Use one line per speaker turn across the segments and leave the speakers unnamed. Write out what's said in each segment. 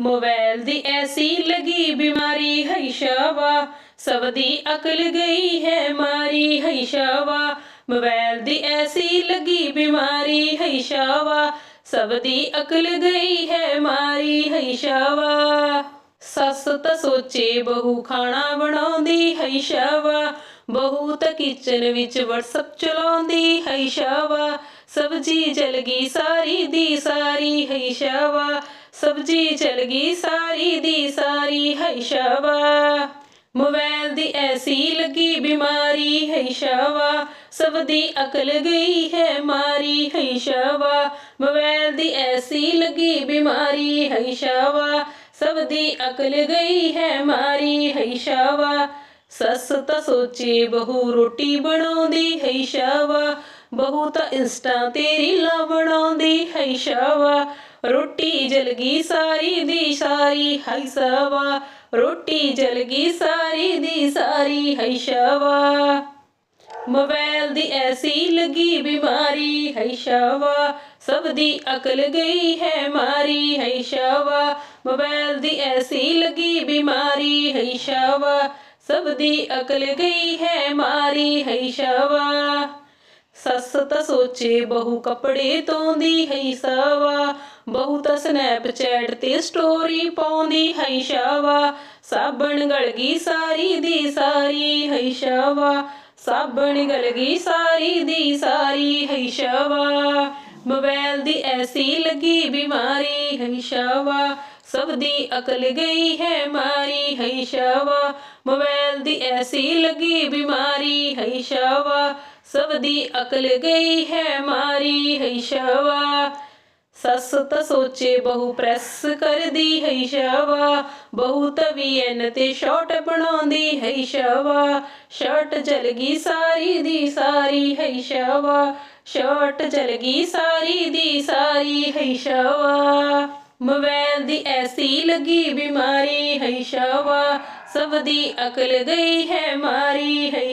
Mobile ਦੀ ਐਸੀ ਲਗੀ ਬਿਮਾਰੀ ਹੈ ਸ਼ਾਵਾ। ਸਭ ਦੀ ਅਕਲ ਗਈ ਹੈ ਮਾਰੀ ਹੈ ਸ਼ਾਵਾ। ਮੋਬਾਈਲ ਦੀ ਐਸੀ ਲਗੀ ਬਿਮਾਰੀ ਹੈ ਸ਼ਾਵਾ। ਸਭ ਦੀ ਅਕਲ ਗਈ ਹੈ ਮਾਰੀ ਹੈ ਸ਼ਾਵਾ। ਸੱਸ ਤਾਂ ਸੋਚੇ ਬਹੂ ਖਾਣਾ ਬਣਾਉਂਦੀ ਹੈ ਸ਼ਾਵਾ। ਬਹੂ ਤਾਂ ਕਿਚਨ ਵਿੱਚ WhatsApp ਚਲਾਉਂਦੀ ਹੈ ਸ਼ਾਵਾ। ਸਬਜੀ ਜਲ ਗਈ ਸਾਰੀ ਦੀ ਸਾਰੀ ਹੈ ਸ਼ਾਵਾ। ਸਬਜੀ ਚਲ ਗਈ ਸਾਰੀ ਦੀ ਸਾਰੀ ਹੈ ਸ਼ਾਵਾ ਮੋਬਾਈਲ ਦੀ ਐਸੀ ਲੱਗੀ ਬਿਮਾਰੀ ਹੈ ਸ਼ਾਵਾ ਸਭ ਦੀ ਅਕਲ ਗਈ ਹੈ ਮਾਰੀ ਹੈ ਸ਼ਾਵਾ ਮੋਬਾਈਲ ਦੀ ਐਸੀ ਲੱਗੀ ਬਿਮਾਰੀ ਹੈ ਸ਼ਾਵਾ ਸਭ ਦੀ ਅਕਲ ਗਈ ਹੈ ਮਾਰੀ ਹੈ ਸ਼ਾਵਾ ਸੱਸ ਤਾਂ ਸੋਚੇ ਬਹੂ ਰੋਟੀ ਬਣਾਉਂਦੀ ਹੈ ਸ਼ਾਵਾ ਬਹੂ ਤਾਂ ਇੰਸਟਾ ਤੇ ਰੀਲਾਂ ਬਣਾਉਂਦੀ ਹੈ ਸ਼ਾਵਾ ਰੋਟੀ ਜਲ ਗਈ ਸਾਰੀ ਦੀ ਸਾਰੀ ਹੈ ਸ਼ਾਵਾ। ਰੋਟੀ ਜਲ ਗਈ ਸਾਰੀ ਦੀ ਸਾਰੀ ਹੈ ਸ਼ਾਵਾ। ਮੋਬਾਈਲ ਦੀ ਐਸੀ ਲੱਗੀ ਬਿਮਾਰੀ ਹੈ ਸ਼ਾਵਾ। ਸਭ ਦੀ ਅਕਲ ਗਈ ਹੈ ਮਾਰੀ ਹੈ ਸ਼ਾਵਾ। ਮੋਬਾਈਲ ਦੀ ਐਸੀ ਲੱਗੀ ਬਿਮਾਰੀ ਹੈ ਸ਼ਾਵਾ। ਸਭ ਦੀ ਅਕਲ ਗਈ ਹੈ ਮਾਰੀ ਹੈ ਸ਼ਾਵਾ। ਸੱਸ ਤਾਂ ਸੋਚੇ ਬਹੂ ਕੱਪੜੇ ਧੋਂਦੀ ਹੈ ਸ਼ਾਵਾ। ਬਹੂ ਤਾਂ ਸਨੈਪਚੈਟ ਤੇ ਸਟੋਰੀ ਪਾਉਂਦੀ ਹੈ ਸ਼ਾਵਾ। ਸਾਬਣ ਗਲ ਗਈ ਸਾਰੀ ਦੀ ਸਾਰੀ ਹੈ ਸ਼ਾਵਾ। ਸਾਬਣ ਗਲ ਗਈ ਸਾਰੀ ਦੀ ਸਾਰੀ ਹੈ ਸ਼ਾਵਾ। ਮੋਬਾਈਲ ਦੀ ਐਸੀ ਲੱਗੀ ਬਿਮਾਰੀ ਹੈ ਸ਼ਾਵਾ। ਸਭ ਦੀ ਅਕਲ ਗਈ ਹੈ ਮਾਰੀ ਹੈ ਸ਼ਾਵਾ। ਮੋਬਾਈਲ ਦੀ ਐਸੀ ਲੱਗੀ ਬਿਮਾਰੀ ਹੈ ਸ਼ਾਵਾ। ਸਭ ਦੀ ਅਕਲ ਗਈ ਹੈ ਮਾਰੀ ਹੈ ਸ਼ਾਵਾ। ਸੱਸ ਤਾਂ ਸੋਚੇ ਬਹੂ ਪ੍ਰੈਸ ਕਰਦੀ ਹੈ ਸ਼ਾਵਾ। ਬਹੂ ਤਵੀਨ ਤੇ ਸ਼ਾਰਟ ਬਣਾਉਂਦੀ ਹੈ ਸ਼ਾਵਾ। ਸ਼ਰਟ ਜਲ ਗਈ ਸਾਰੀ ਦੀ ਸਾਰੀ ਹੈ ਸ਼ਾਵਾ। ਸ਼ਰਟ ਜਲ ਗਈ ਸਾਰੀ ਦੀ ਸਾਰੀ ਹੈ ਸ਼ਾਵਾ। ਮੋਬਾਈਲ ਦੀ ਐਸੀ ਲੱਗੀ ਬਿਮਾਰੀ ਹੈ ਸ਼ਾਵਾ। ਸਭ ਦੀ ਅਕਲ ਗਈ ਹੈ ਮਾਰੀ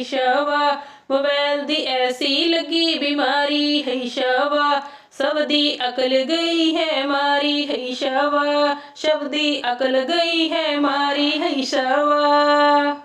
ਸ਼ਾਵਾ ਮੋਬਾਈਲ ਦੀ ਐਸੀ ਲੱਗੀ ਬਿਮਾਰੀ ਹੈ ਸ਼ਾਵਾ। ਸਭ ਦੀ ਅਕਲ ਗਈ ਹੈ ਮਾਰੀ ਹੈ ਸ਼ਾਵਾ। ਸ਼ਬਦੀ ਅਕਲ ਗਈ ਹੈ ਮਾਰੀ ਹੈ ਸ਼ਾਵਾ।